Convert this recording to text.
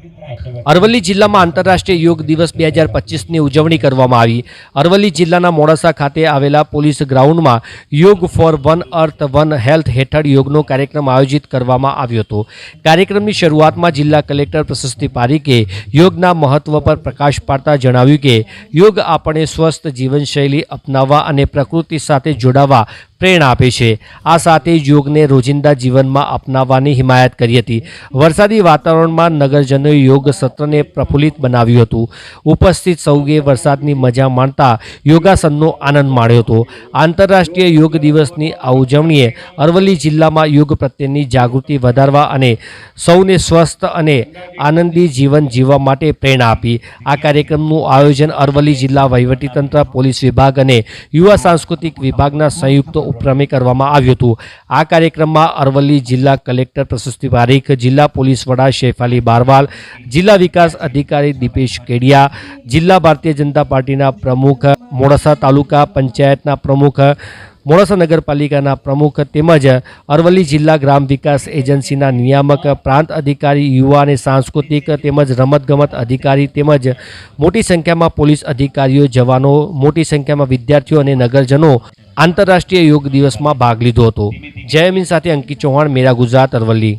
અરવલ્લી જિલ્લામાં આંતરરાષ્ટ્રીય યોગ દિવસ બે હજાર પચીસની ઉજવણી કરવામાં આવી. અરવલ્લી જિલ્લાના મોડાસા ખાતે આવેલા પોલીસ ગ્રાઉન્ડમાં yoga for one earth one health હેઠળ યોગનો કાર્યક્રમ આયોજિત કરવામાં આવ્યો હતો. કાર્યક્રમની શરૂઆતમાં જિલ્લા કલેક્ટર પ્રશસ્તિ પારીકે યોગના મહત્વ પર પ્રકાશ પાડતા જણાવ્યું કે, યોગ આપણે સ્વસ્થ જીવનશૈલી અપનાવવા અને પ્રકૃતિ સાથે જોડાવા પ્રેરણા આપે છે. આ સાથે યોગને રોજિંદા જીવનમાં અપનાવવાની હિમાયત કરી હતી. વરસાદી વાતાવરણમાં નગરજનોએ યોગ સત્રને પ્રફુલ્લિત બનાવ્યું હતું. ઉપસ્થિત સૌએ વરસાદની મજા માણતા યોગાસનનો આનંદ માણ્યો હતો. આંતરરાષ્ટ્રીય યોગ દિવસની આ ઉજવણીએ અરવલ્લી જિલ્લામાં યોગ પ્રત્યેની જાગૃતિ વધારવા અને સૌને સ્વસ્થ અને આનંદી જીવન જીવવા માટે પ્રેરણા આપી. આ કાર્યક્રમનું આયોજન અરવલ્લી જિલ્લા વહીવટીતંત્ર, પોલીસ વિભાગ અને યુવા સાંસ્કૃતિક વિભાગના સંયુક્ત ઉપક્રમે કરવામાં આવ્યું હતું. આ કાર્યક્રમમાં અરવલ્લી જિલ્લા કલેક્ટર પ્રશસ્તિ પારીખ, જિલ્લા પોલીસ વડા શેફાલી બારવાલ, જિલ્લા વિકાસ અધિકારી દીપેશ કેડિયા, જિલ્લા ભારતીય જનતા પાર્ટીના પ્રમુખ મોડાસા તાલુકા પંચાયતના પ્રમુખ મોડાસા નગરપાલિકાના પ્રમુખ તેમજ અરવલ્લી જિલ્લા ગ્રામ વિકાસ એજન્સીના નિયામક, પ્રાંત અધિકારી, યુવા અને સાંસ્કૃતિક તેમજ રમતગમત અધિકારી તેમજ મોટી સંખ્યામાં પોલીસ અધિકારીઓ, જવાનો, મોટી સંખ્યામાં વિદ્યાર્થીઓ અને નગરજનો આંતરરાષ્ટ્રીય યોગ દિવસમાં ભાગ લીધો હતો. જયમીન સાથે અંકિત ચૌહાણ, મેરા ગુજરાત, અરવલ્લી.